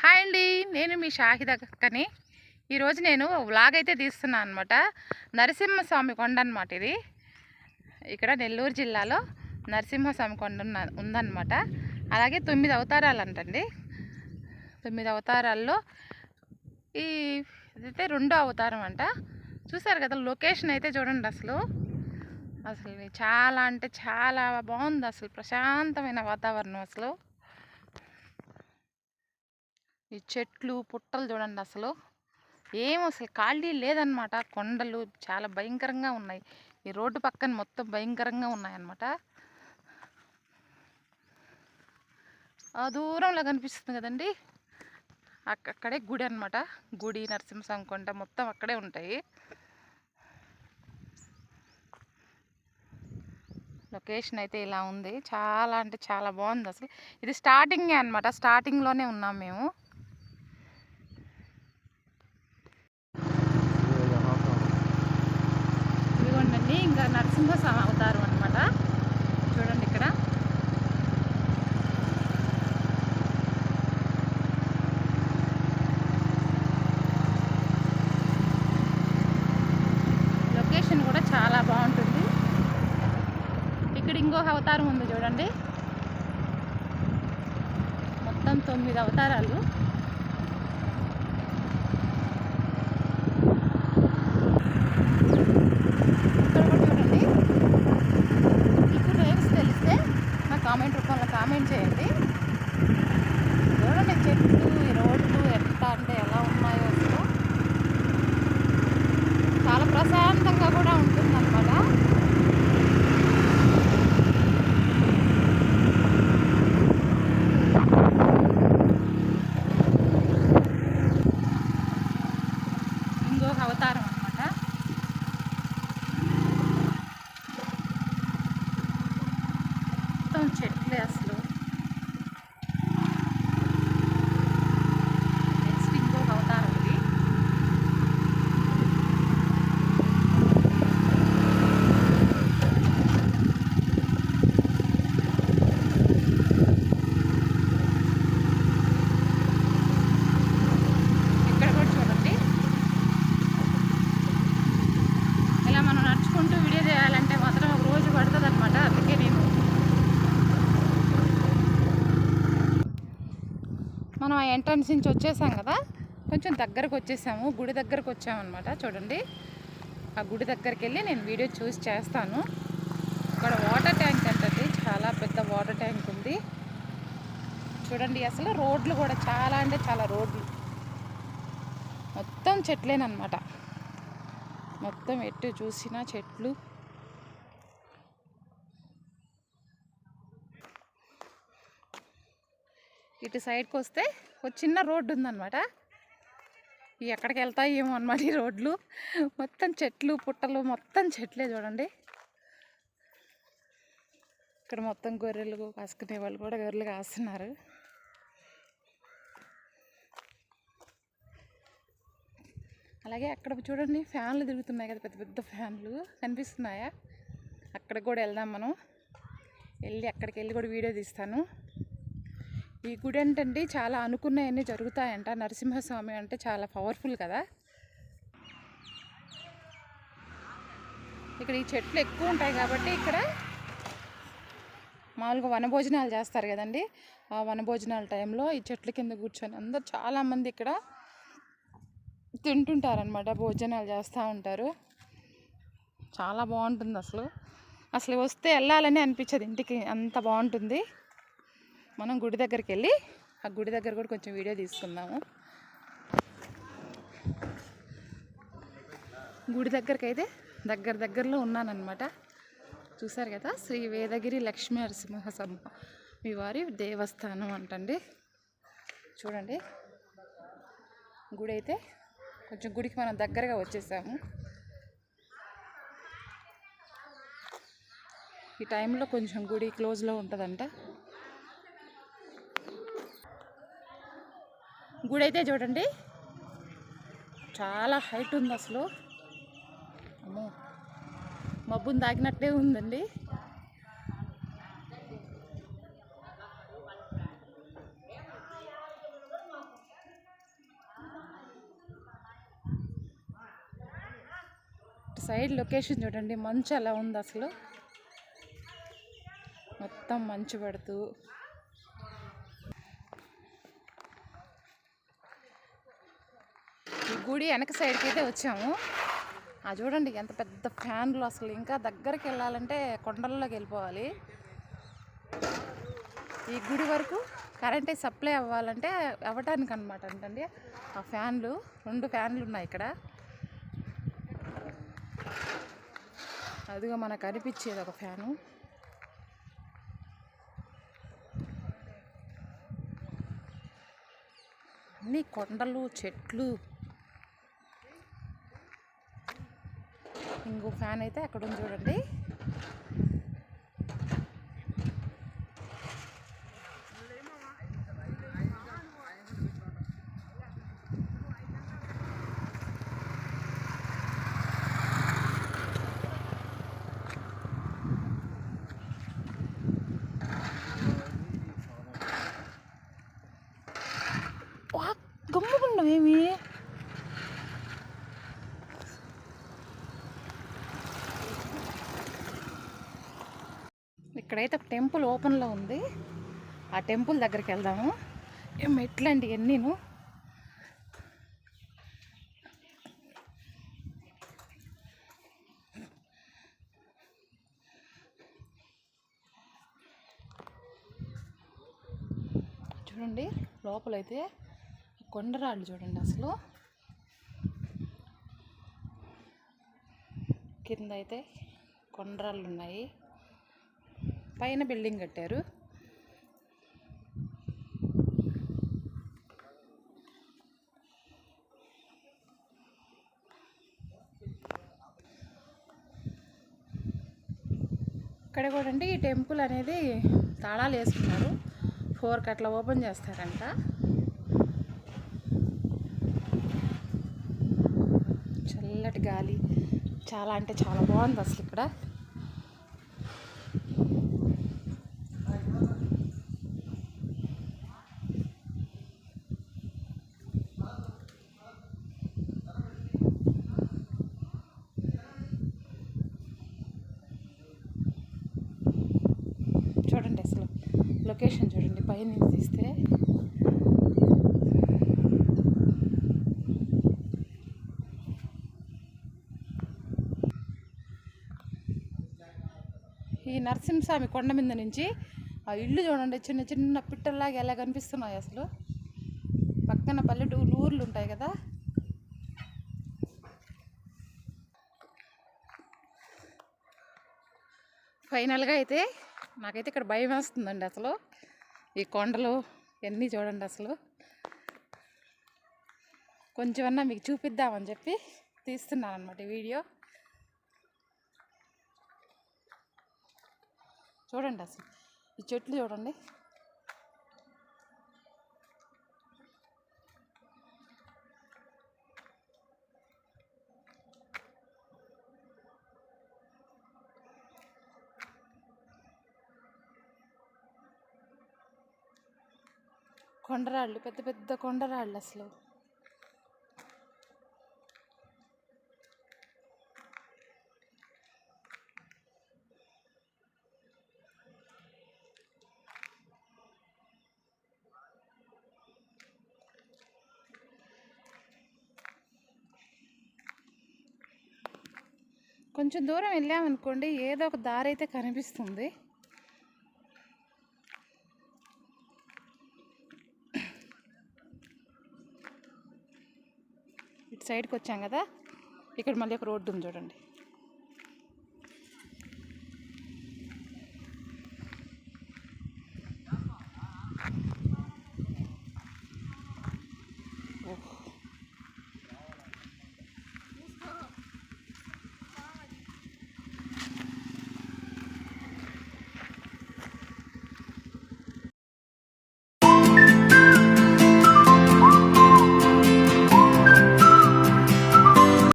Hi అండి. నేను మీ షాహిద అక్కని ఈరోజు నేను వ్లాగ్ అయితే తీస్తున్నాను అనమాట నరసింహస్వామి కొండ అనమాట ఇది. ఇక్కడ నెల్లూరు జిల్లాలో నరసింహస్వామి కొండ ఉన్న ఉందన్నమాట. అలాగే తొమ్మిది అవతారాలు అంటండి తొమ్మిది అవతారాల్లో ఈ ఇదైతే రెండో అవతారం అంట. చూసారు కదా లొకేషన్ అయితే చూడండి అసలు. అసలు చాలా అంటే చాలా బాగుంది అసలు. ప్రశాంతమైన వాతావరణం అసలు. ఈ చెట్లు పుట్టలు చూడండి అసలు. ఏం అసలు ఖాళీ లేదనమాట కొండలు చాలా భయంకరంగా ఉన్నాయి. ఈ రోడ్డు పక్కన మొత్తం భయంకరంగా ఉన్నాయన్నమాట. ఆ దూరంలో కనిపిస్తుంది కదండి. అక్కడే గుడి అన్నమాట. గుడి నరసింహస్వామి కొండ మొత్తం అక్కడే ఉంటాయి. లొకేషన్ అయితే ఇలా ఉంది. చాలా అంటే చాలా బాగుంది అసలు. ఇది స్టార్టింగే అనమాట స్టార్టింగ్లోనే ఉన్నాం మేము. నరసింహ అవతారం అనమాట చూడండి ఇక్కడ. లొకేషన్ కూడా చాలా బాగుంటుంది. ఇక్కడ ఇంకో అవతారం ఉంది చూడండి. మొత్తం తొమ్మిది అవతారాలు ఇక్కడ కూడా చూడండి మీకు నేమ్స్ తెలిస్తే నా కామెంట్ రూపంలో కామెంట్ చేయండి చూడండి చెట్లు ఈ రోడ్లు ఎంత అంటే ఎలా ఉన్నాయో అసలు చాలా ప్రశాంతంగా కూడా ఉంటుంది అనమాట ఇంకొక అవతారం అనమాట మొత్తం అసలు నెక్స్ట్ ఇంకొక అవతారం ఇది ఇక్కడ కూడా చూడండి ఇలా మనం నడుచుకుంటూ వీడియో చేయాలంటే మాత్రం ఒక రోజు పడుతుంది అనమాట అందుకే నేను మనం ఆ ఎంట్రన్స్ నుంచి వచ్చేసాం కదా కొంచెం దగ్గరకు వచ్చేసాము గుడి దగ్గరకు వచ్చామన్నమాట చూడండి. ఆ గుడి దగ్గరికి వెళ్ళి నేను వీడియో చూసి చేస్తాను. ఇక్కడ వాటర్ ట్యాంక్ అంటది చాలా పెద్ద వాటర్ ట్యాంక్ ఉంది. చూడండి అసలు రోడ్లు కూడా చాలా అంటే చాలా రోడ్లు. మొత్తం చెట్లేనమాట మొత్తం ఎటు చూసినా చెట్లు. ఇటు సైడ్కి వస్తే ఒక చిన్న రోడ్డు ఉందన్నమాట. ఎక్కడికి ఎక్కడికి వెళ్తాయేమో అన్నమాట ఈ రోడ్లు. మొత్తం చెట్లు పుట్టలు మొత్తం చెట్లే చూడండి. ఇక్కడ మొత్తం గొర్రెలు కాసుకునే వాళ్ళు కూడా గొర్రెలు కాస్తున్నారు. అలాగే అక్కడ చూడండి ఫ్యాన్లు తిరుగుతున్నాయి కదా పెద్ద పెద్ద ఫ్యాన్లు. కనిపిస్తున్నాయా? అక్కడ కూడా వెళ్దాం మనం. వెళ్ళి అక్కడికి వెళ్ళి కూడా వీడియో తీస్తాను. ఈ గుడి ఏంటండి చాలా అనుకున్నవన్నీ జరుగుతాయంట. నరసింహస్వామి అంటే చాలా పవర్ఫుల్ కదా. ఇక్కడ ఈ చెట్లు ఎక్కువ ఉంటాయి కాబట్టి ఇక్కడ మామూలుగా వనభోజనాలు చేస్తారు కదండి. ఆ వనభోజనాల టైంలో ఈ చెట్ల కింద కూర్చొని అందరు చాలామంది ఇక్కడ తింటుంటారనమాట భోజనాలు చేస్తూ ఉంటారు. చాలా బాగుంటుంది అసలు. అసలు వస్తే వెళ్ళాలని అనిపించదు ఇంటికి. అంత బాగుంటుంది. మనం గుడి దగ్గరికి వెళ్ళి ఆ గుడి దగ్గర కూడా కొంచెం వీడియో తీసుకుందాము. గుడి దగ్గరికి అయితే దగ్గర దగ్గరలో ఉన్నానన్నమాట. చూసారు కదా? శ్రీ వేదగిరి లక్ష్మీ నరసింహ మీ వారి దేవస్థానం అంటండి. చూడండి. గుడి అయితే కొంచెం గుడికి మనం దగ్గరగా వచ్చేసాము. ఈ టైంలో కొంచెం గుడి క్లోజ్లో ఉంటుందంట. గుడి అయితే చూడండి. చాలా హైట్ ఉంది అసలు. అమ్మో మబ్బును తాకినట్టే ఉందండి. సైడ్ లొకేషన్ చూడండి. మంచు అలా ఉంది అసలు. మొత్తం మంచు పడుతూ. గుడి వెనక సైడ్కి అయితే వచ్చాము. ఆ చూడండి ఎంత పెద్ద ఫ్యాన్లు అసలు. ఇంకా దగ్గరికి వెళ్ళాలంటే కొండల్లోకి వెళ్ళిపోవాలి. ఈ గుడి వరకు కరెంట్ సప్లై అవ్వాలంటే అవ్వటానికి అనమాట అంటండి. ఆ ఫ్యాన్లు రెండు ఫ్యాన్లు ఉన్నాయి ఇక్కడ. అదిగో మనకు అనిపించేది ఒక ఫ్యాను. అన్ని కొండలు చెట్లు ఇంకో ఫ్యాన్ అయితే అక్కడ ఉంది చూడండి. ఇక్కడైతే ఒక టెంపుల్ ఓపెన్లో ఉంది. ఆ టెంపుల్ దగ్గరికి వెళ్దాము. ఏ మెట్లండి ఎన్నీను? చూడండి లోపలైతే కొండరాళ్ళు చూడండి అసలు. కింద అయితే కొండరాళ్ళు ఉన్నాయి పైన బిల్డింగ్ కట్టారు. ఇక్కడ కూడా అండి ఈ టెంపుల్ అనేది తాళాలు వేసుకున్నారు. ఫోర్కి అట్లా ఓపెన్ చేస్తారంట. చల్లటి గాలి. చాలా అంటే చాలా బాగుంది అసలు ఇక్కడ. చూడండి అసలు. లొకేషన్ చూడండి పైన తీస్తే. ఈ నరసింహస్వామి కొండ మీద నుంచి ఆ ఇల్లు చూడండి చిన్న చిన్న పిట్టల్లాగా ఎలా కనిపిస్తున్నాయి అసలు. పక్కన పల్లెటూరు ఊర్లు ఉంటాయి కదా. ఫైనల్గా అయితే నాకైతే ఇక్కడ భయం వేస్తుందండి అసలు. ఈ కొండలు ఇవన్నీ చూడండి అసలు. కొంచెమన్నా మీకు చూపిద్దామని చెప్పి తీస్తున్నాను అనమాట వీడియో. చూడండి అసలు. ఈ చెట్లు చూడండి. కొండరాళ్ళు పెద్ద పెద్ద కొండరాళ్ళు అసలు. కొంచెం దూరం వెళ్ళామనుకోండి ఏదో ఒక దారి అయితే కనిపిస్తుంది. ఇటు సైడ్కి వచ్చాం కదా ఇక్కడ మళ్ళీ ఒక రోడ్డు ఉంది చూడండి.